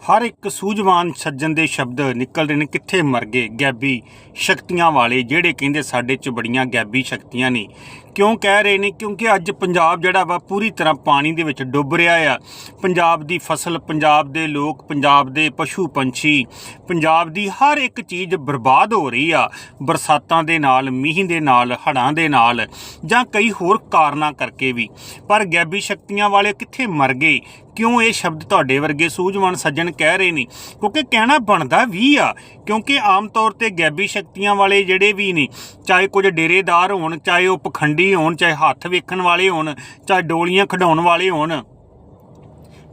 ਹਰ ਇੱਕ ਸੂਝਵਾਨ ਸੱਜਣ ਦੇ ਸ਼ਬਦ ਨਿਕਲਦੇ ਨੇ, ਕਿੱਥੇ ਮਰ ਗਏ ਗੈਬੀ ਸ਼ਕਤੀਆਂ ਵਾਲੇ, ਜਿਹੜੇ ਕਹਿੰਦੇ ਸਾਡੇ 'ਚ ਬੜੀਆਂ ਗੈਬੀ ਸ਼ਕਤੀਆਂ ਨੇ। ਕਿਉਂ ਕਹਿ ਰਹੇ ਨੇ? ਕਿਉਂਕਿ ਅੱਜ ਪੰਜਾਬ ਜਿਹੜਾ ਵਾ ਪੂਰੀ ਤਰ੍ਹਾਂ ਪਾਣੀ ਦੇ ਵਿੱਚ ਡੁੱਬ ਰਿਹਾ ਆ। ਪੰਜਾਬ ਦੀ ਫਸਲ, ਪੰਜਾਬ ਦੇ ਲੋਕ, ਪੰਜਾਬ ਦੇ ਪਸ਼ੂ ਪੰਛੀ, ਪੰਜਾਬ ਦੀ ਹਰ ਇੱਕ ਚੀਜ਼ ਬਰਬਾਦ ਹੋ ਰਹੀ ਆ। ਬਰਸਾਤਾਂ ਦੇ ਨਾਲ, ਮੀਂਹ ਦੇ ਨਾਲ, ਹੜ੍ਹਾਂ ਦੇ ਨਾਲ ਜਾਂ ਕਈ ਹੋਰ ਕਾਰਨਾਂ ਕਰਕੇ ਵੀ। ਪਰ ਗੈਬੀ ਸ਼ਕਤੀਆਂ ਵਾਲੇ ਕਿੱਥੇ ਮਰ ਗਏ? ਕਿਉਂ ਇਹ ਸ਼ਬਦ ਤੁਹਾਡੇ ਵਰਗੇ ਸੂਝਵਾਨ ਸੱਜਣ ਕਹਿ ਰਹੇ ਨੇ? ਕਿਉਂਕਿ ਕਹਿਣਾ ਬਣਦਾ ਵੀ ਆ। ਕਿਉਂਕਿ ਆਮ ਤੌਰ ਤੇ ਗੈਬੀ ਸ਼ਕਤੀਆਂ ਵਾਲੇ ਜਿਹੜੇ ਵੀ ਨੇ, ਚਾਹੇ ਕੁਝ ਡੇਰੇਦਾਰ ਹੋਣ, ਚਾਹੇ ਉਹ ਪਖੰਡ ਹੋਣ ਚਾਹੇ ਹੱਥ ਵੇਖਣ ਵਾਲੇ ਹੋਣ ਚਾਹੇ ਡੋਲੀਆਂ ਖਡਾਉਣ ਵਾਲੇ ਹੋਣ।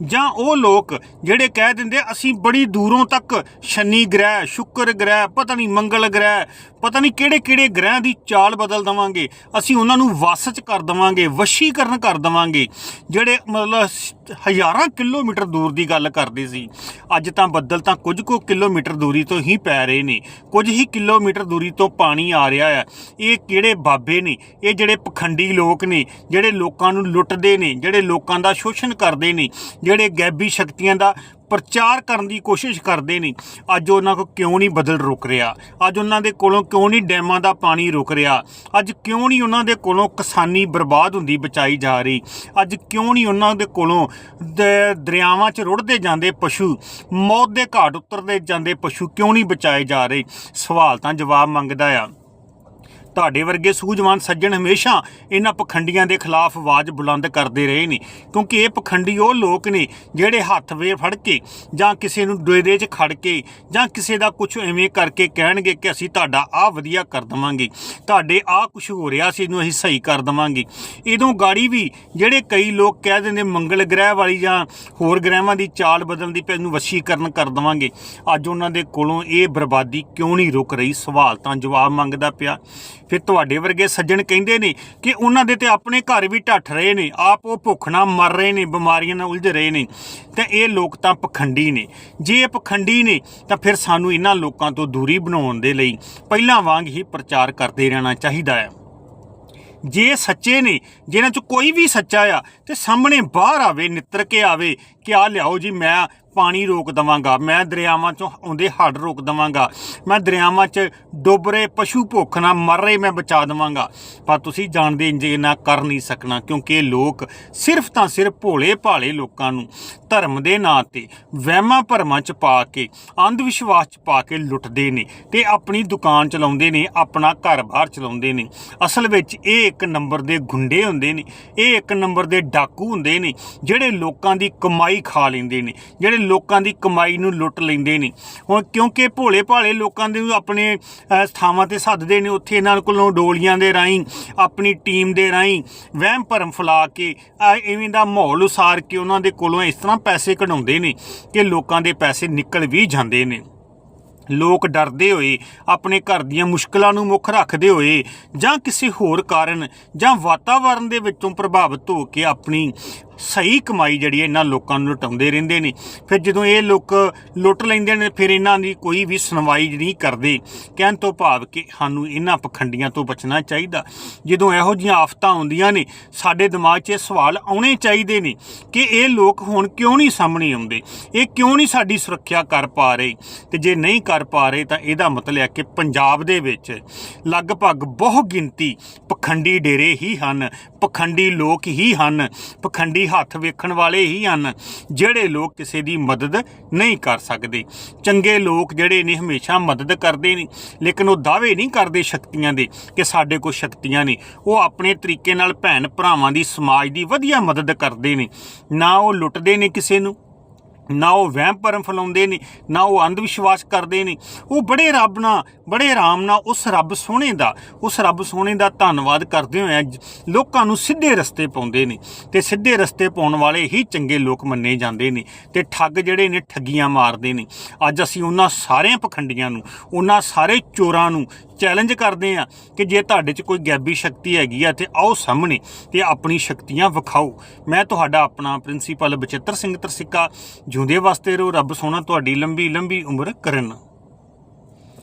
ਜਾਂ ਉਹ ਲੋਕ ਜਿਹੜੇ ਕਹਿ ਦਿੰਦੇ ਅਸੀਂ ਬੜੀ ਦੂਰੋਂ ਤੱਕ ਸ਼ਨੀ ਗ੍ਰਹਿ, ਸ਼ੁੱਕਰ ਗ੍ਰਹਿ, ਪਤਾ ਨਹੀਂ ਮੰਗਲ ਗ੍ਰਹਿ, ਪਤਾ ਨਹੀਂ ਕਿਹੜੇ ਕਿਹੜੇ ਗ੍ਰਹਿ ਦੀ ਚਾਲ ਬਦਲ ਦਵਾਂਗੇ, ਅਸੀਂ ਉਹਨਾਂ ਨੂੰ ਵਸ ਚ ਕਰ ਦਵਾਂਗੇ, ਵਸ਼ੀਕਰਨ ਕਰ ਦਵਾਂਗੇ। ਜਿਹੜੇ ਮਤਲਬ ਹਜ਼ਾਰਾਂ ਕਿਲੋਮੀਟਰ ਦੂਰ ਦੀ ਗੱਲ ਕਰਦੇ ਸੀ, ਅੱਜ ਤਾਂ ਬੱਦਲ ਤਾਂ ਕੁਝ ਕੁ ਕਿਲੋਮੀਟਰ ਦੂਰੀ ਤੋਂ ਹੀ ਪੈ ਰਹੇ ਨੇ, ਕੁਝ ਹੀ ਕਿਲੋਮੀਟਰ ਦੂਰੀ ਤੋਂ ਪਾਣੀ ਆ ਰਿਹਾ ਹੈ ਇਹ ਕਿਹੜੇ ਬਾਬੇ ਨੇ? ਇਹ ਜਿਹੜੇ ਪਖੰਡੀ ਲੋਕ ਨੇ, ਜਿਹੜੇ ਲੋਕਾਂ ਨੂੰ ਲੁੱਟਦੇ ਨੇ, ਜਿਹੜੇ ਲੋਕਾਂ ਦਾ ਸ਼ੋਸ਼ਣ ਕਰਦੇ ਨੇ ਜਿਹੜੇ ਗੈਬੀ ਸ਼ਕਤੀਆਂ ਦਾ ਪ੍ਰਚਾਰ ਕਰਨ ਦੀ ਕੋਸ਼ਿਸ਼ ਕਰਦੇ ਨੇ, ਅੱਜ ਉਹਨਾਂ ਕੋ ਕਿਉਂ ਨਹੀਂ ਬਦਲ ਰੁਕ ਰਿਹਾ? ਅੱਜ ਉਹਨਾਂ ਦੇ ਕੋਲੋਂ ਕਿਉਂ ਨਹੀਂ ਡੈਮਾਂ ਦਾ ਪਾਣੀ ਰੁਕ ਰਿਹਾ? ਅੱਜ ਕਿਉਂ ਨਹੀਂ ਉਹਨਾਂ ਦੇ ਕੋਲੋਂ ਕਿਸਾਨੀ ਬਰਬਾਦ ਹੁੰਦੀ ਬਚਾਈ ਜਾ ਰਹੀ? ਅੱਜ ਕਿਉਂ ਨਹੀਂ ਉਹਨਾਂ ਦੇ ਕੋਲੋਂ ਦ- ਦਰਿਆਵਾਂ 'ਚ ਰੁੜਦੇ ਜਾਂਦੇ ਪਸ਼ੂ, ਮੌਤ ਦੇ ਘਾਟ ਉਤਰਦੇ ਜਾਂਦੇ ਪਸ਼ੂ ਕਿਉਂ ਨਹੀਂ ਬਚਾਏ ਜਾ ਰਹੇ? ਸਵਾਲ ਤਾਂ ਜਵਾਬ ਮੰਗਦਾ ਆ। ਤੁਹਾਡੇ ਵਰਗੇ ਸੂਝਵਾਨ ਸੱਜਣ ਹਮੇਸ਼ਾ ਇਹਨਾਂ ਪਖੰਡੀਆਂ ਦੇ ਖਿਲਾਫ ਆਵਾਜ਼ ਬੁਲੰਦ ਕਰਦੇ ਰਹੇ ਨੇ। ਕਿਉਂਕਿ ਇਹ ਪਖੰਡੀ ਉਹ ਲੋਕ ਨੇ ਜਿਹੜੇ ਹੱਥ ਵੇ ਫੜ ਕੇ ਜਾਂ ਕਿਸੇ ਨੂੰ ਡੇਰੇ 'ਚ ਖੜ ਕੇ ਜਾਂ ਕਿਸੇ ਦਾ ਕੁਝ ਐਵੇਂ ਕਰਕੇ ਕਹਿਣਗੇ ਕਿ ਅਸੀਂ ਤੁਹਾਡਾ ਆਹ ਵਧੀਆ ਕਰ ਦਵਾਂਗੇ, ਤੁਹਾਡੇ ਆਹ ਕੁਝ ਹੋ ਰਿਹਾ ਸੀ ਇਹਨੂੰ ਅਸੀਂ ਸਹੀ ਕਰ ਦਵਾਂਗੇ। ਇਦੋਂ ਗਾੜੀ ਵੀ ਜਿਹੜੇ ਕਈ ਲੋਕ ਕਹਿ ਦਿੰਦੇ ਮੰਗਲ ਗ੍ਰਹਿ ਵਾਲੀ ਜਾਂ ਹੋਰ ਗ੍ਰਹਿਾਂ ਦੀ ਚਾਲ ਬਦਲਣ ਦੀ ਪੈ ਵਸ਼ੀਕਰਨ ਕਰ ਦਵਾਂਗੇ। ਅੱਜ ਉਹਨਾਂ ਦੇ ਕੋਲੋਂ ਇਹ ਬਰਬਾਦੀ ਕਿਉਂ ਨਹੀਂ ਰੁਕ ਰਹੀ? ਸਵਾਲ ਤਾਂ ਜਵਾਬ ਮੰਗਦਾ ਪਿਆ। ਫਿਰ ਤੁਹਾਡੇ ਵਰਗੇ ਸੱਜਣ ਕਹਿੰਦੇ ਨੇ ਕਿ ਉਹਨਾਂ ਦੇ ਤੇ ਆਪਣੇ ਘਰ ਵੀ ਢੱਠ ਰਹੇ ਨੇ, ਆਪ ਉਹ ਭੁੱਖ ਨਾਲ ਮਰ ਰਹੇ ਨੇ, ਬਿਮਾਰੀਆਂ ਨਾਲ ਉਲਝ ਰਹੇ ਨੇ। ਤੇ ਇਹ ਲੋਕ ਤਾਂ ਪਖੰਡੀ ਨੇ। ਜੇ ਇਹ ਪਖੰਡੀ ਨੇ, ਤਾਂ ਫਿਰ ਸਾਨੂੰ ਇਹਨਾਂ ਲੋਕਾਂ ਤੋਂ ਦੂਰੀ ਬਣਾਉਣ ਦੇ ਲਈ ਪਹਿਲਾਂ ਵਾਂਗ ਹੀ ਪ੍ਰਚਾਰ ਕਰਦੇ ਰਹਿਣਾ ਚਾਹੀਦਾ ਹੈ। ਜੇ ਸੱਚੇ ਨੇ, ਜਿਨ੍ਹਾਂ ਚ ਕੋਈ ਵੀ ਸੱਚਾ ਆ, ਤੇ ਸਾਹਮਣੇ ਬਾਹਰ ਆਵੇ, ਨਿੱਤਰ ਕੇ ਆਵੇ ਕਿ ਆ ਲਿਆਓ ਜੀ, ਮੈਂ ਪਾਣੀ ਰੋਕ ਦਵਾਂਗਾ, ਮੈਂ ਦਰਿਆਵਾਂ ਚੋਂ ਆਉਂਦੇ ਹੜ੍ਹ ਰੋਕ ਦਵਾਂਗਾ, ਮੈਂ ਦਰਿਆਵਾਂ 'ਚ ਡੁੱਬ ਰਹੇ ਪਸ਼ੂ ਭੁੱਖ ਨਾਲ ਮਰ ਰਹੇ ਮੈਂ ਬਚਾ ਦਵਾਂਗਾ। ਪਰ ਤੁਸੀਂ ਜਾਣਦੇ ਇੰਜ ਨਾ ਕਰ ਨਹੀਂ ਸਕਣਾ, ਕਿਉਂਕਿ ਇਹ ਲੋਕ ਸਿਰਫ ਤਾਂ ਸਿਰਫ ਭੋਲੇ ਭਾਲੇ ਲੋਕਾਂ ਨੂੰ ਧਰਮ ਦੇ ਨਾਂ ਤੇ ਵਹਿਮਾਂ ਭਰਮਾਂ 'ਚ ਪਾ ਕੇ ਅੰਧ ਵਿਸ਼ਵਾਸ 'ਚ ਪਾ ਕੇ ਲੁੱਟਦੇ ਨੇ ਤੇ ਆਪਣੀ ਦੁਕਾਨ ਚਲਾਉਂਦੇ ਨੇ, ਆਪਣਾ ਘਰ-ਬਾਰ ਚਲਾਉਂਦੇ ਨੇ। ਅਸਲ ਵਿੱਚ ਇਹ ਇੱਕ ਨੰਬਰ ਦੇ ਗੁੰਡੇ ਹੁੰਦੇ ਨੇ, ਇਹ ਇੱਕ ਨੰਬਰ ਦੇ ਡਾਕੂ ਹੁੰਦੇ ਨੇ, ਜਿਹੜੇ ਲੋਕਾਂ ਦੀ ਕਮਾਈ ਖਾ ਲੈਂਦੇ ਨੇ, ਜਿਹੜੇ ਲੋਕਾਂ ਦੀ ਕਮਾਈ ਨੂੰ ਲੁੱਟ ਲੈਂਦੇ ਨੇ। ਹੁਣ ਕਿਉਂਕਿ ਭੋਲੇ ਭਾਲੇ ਲੋਕਾਂ ਦੇ ਆਪਣੇ ਥਾਵਾਂ ਤੇ ਸੱਦਦੇ ਨੇ, ਉੱਥੇ ਇਹਨਾਂ ਕੋਲੋਂ ਡੋਲੀਆਂ ਦੇ ਰਾਹੀਂ, ਆਪਣੀ ਟੀਮ ਦੇ ਰਾਹੀਂ ਵਹਿਮ ਭਰਮ ਫੈਲਾ ਕੇ, ਆ ਐਵੇਂ ਦਾ ਮਾਹੌਲ ਉਸਾਰ ਕੇ ਉਹਨਾਂ ਦੇ ਕੋਲੋਂ ਇਸ ਤਰ੍ਹਾਂ ਪੈਸੇ ਕਢਾਉਂਦੇ ਨੇ ਕਿ ਲੋਕਾਂ ਦੇ ਪੈਸੇ ਨਿਕਲ ਵੀ ਜਾਂਦੇ ਨੇ। ਲੋਕ ਡਰਦੇ ਹੋਏ ਆਪਣੇ ਘਰ ਦੀਆਂ ਮੁਸ਼ਕਲਾਂ ਨੂੰ ਮੁੱਖ ਰੱਖਦੇ ਹੋਏ ਜਾਂ ਕਿਸੇ ਹੋਰ ਕਾਰਨ ਜਾਂ ਵਾਤਾਵਰਣ ਦੇ ਵਿੱਚੋਂ ਪ੍ਰਭਾਵਿਤ ਹੋ ਕੇ ਆਪਣੀ ਸਹੀ ਕਮਾਈ ਜਿਹੜੀ ਹੈ ਇਹਨਾਂ ਲੋਕਾਂ ਨੂੰ ਲੁਟਾਉਂਦੇ ਰਹਿੰਦੇ ਨੇ। ਫਿਰ ਜਦੋਂ ਇਹ ਲੋਕ ਲੁੱਟ ਲੈਂਦੇ ਨੇ, ਫਿਰ ਇਹਨਾਂ ਦੀ ਕੋਈ ਵੀ ਸੁਣਵਾਈ ਨਹੀਂ ਕਰਦੇ। ਕਹਿਣ ਤੋਂ ਭਾਵ ਕਿ ਸਾਨੂੰ ਇਹਨਾਂ ਪਖੰਡੀਆਂ ਤੋਂ ਬਚਣਾ ਚਾਹੀਦਾ। ਜਦੋਂ ਇਹੋ ਜਿਹੀਆਂ ਆਫਤਾਂ ਆਉਂਦੀਆਂ ਨੇ, ਸਾਡੇ ਦਿਮਾਗ 'ਚ ਇਹ ਸਵਾਲ ਆਉਣੇ ਚਾਹੀਦੇ ਨੇ ਕਿ ਇਹ ਲੋਕ ਹੁਣ ਕਿਉਂ ਨਹੀਂ ਸਾਹਮਣੇ ਆਉਂਦੇ? ਇਹ ਕਿਉਂ ਨਹੀਂ ਸਾਡੀ ਸੁਰੱਖਿਆ ਕਰ ਪਾ ਰਹੇ? ਤੇ ਜੇ ਨਹੀਂ ਕਰ ਪਾ ਰਹੇ ਤਾਂ ਇਹਦਾ ਮਤਲਬ ਹੈ ਕਿ ਪੰਜਾਬ ਦੇ ਵਿੱਚ ਲਗਭਗ ਬਹੁ ਗਿਣਤੀ ਪਖੰਡੀ ਡੇਰੇ ਹੀ ਹਨ, ਪਖੰਡੀ ਲੋਕ ਹੀ ਹਨ, ਪਖੰਡੀ ਹੱਥ ਵੇਖਣ ਵਾਲੇ ਹੀ ਹਨ, ਜਿਹੜੇ ਲੋਕ ਕਿਸੇ ਦੀ ਮਦਦ ਨਹੀਂ ਕਰ ਸਕਦੇ। ਚੰਗੇ ਲੋਕ ਜਿਹੜੇ ਨੇ ਹਮੇਸ਼ਾ ਮਦਦ ਕਰਦੇ ਨੇ, ਲੇਕਿਨ ਉਹ ਦਾਅਵੇ ਨਹੀਂ ਕਰਦੇ ਸ਼ਕਤੀਆਂ ਦੇ ਕਿ ਸਾਡੇ ਕੋਲ ਸ਼ਕਤੀਆਂ ਨੇ। ਉਹ ਆਪਣੇ ਤਰੀਕੇ ਨਾਲ ਭੈਣ ਭਰਾਵਾਂ ਦੀ ਸਮਾਜ ਦੀ ਵਧੀਆ ਮਦਦ ਕਰਦੇ ਨੇ। ਨਾ ਉਹ ਲੁੱਟਦੇ ਨੇ ਕਿਸੇ ਨੂੰ ਨਾ ਉਹ ਵਹਿਮ ਭਰਮ ਫੈਲਾਉਂਦੇ ਨੇ, ਨਾ ਉਹ ਅੰਧ ਵਿਸ਼ਵਾਸ ਕਰਦੇ ਨੇ। ਉਹ ਬੜੇ ਰੱਬ ਨਾਲ, ਬੜੇ ਆਰਾਮ ਨਾਲ ਉਸ ਰੱਬ ਸੋਹਣੇ ਦਾ, ਉਸ ਰੱਬ ਸੋਹਣੇ ਦਾ ਧੰਨਵਾਦ ਕਰਦੇ ਹੋਏ ਅੱਜ ਲੋਕਾਂ ਨੂੰ ਸਿੱਧੇ ਰਸਤੇ ਪਾਉਂਦੇ ਨੇ ਤੇ ਸਿੱਧੇ ਰਸਤੇ ਪਾਉਣ ਵਾਲੇ ਹੀ ਚੰਗੇ ਲੋਕ ਮੰਨੇ ਜਾਂਦੇ ਨੇ ਤੇ ਠੱਗ ਜਿਹੜੇ ਨੇ ਠੱਗੀਆਂ ਮਾਰਦੇ ਨੇ। ਅੱਜ ਅਸੀਂ ਉਹਨਾਂ ਸਾਰਿਆਂ ਪਖੰਡੀਆਂ ਨੂੰ, ਉਹਨਾਂ ਸਾਰੇ ਚੋਰਾਂ ਨੂੰ ਚੈਲੰਜ ਕਰਦੇ ਆ ਕਿ ਜੇ ਤੁਹਾਡੇ 'ਚ ਕੋਈ ਗੈਬੀ ਸ਼ਕਤੀ ਹੈਗੀ ਆ ਤੇ ਆਓ ਸਾਹਮਣੇ ਤੇ ਆਪਣੀ ਸ਼ਕਤੀਆਂ ਵਿਖਾਓ। ਮੈਂ ਤੁਹਾਡਾ ਆਪਣਾ ਪ੍ਰਿੰਸੀਪਲ ਬਚਿੱਤਰ ਸਿੰਘ ਤਰਸਿੱਕਾ, ਜਿਉਂਦੇ ਵਾਸਤੇ ਰਹੋ, ਰੱਬ ਸੋਹਣਾ ਤੁਹਾਡੀ ਲੰਬੀ ਲੰਬੀ ਉਮਰ ਕਰਨ।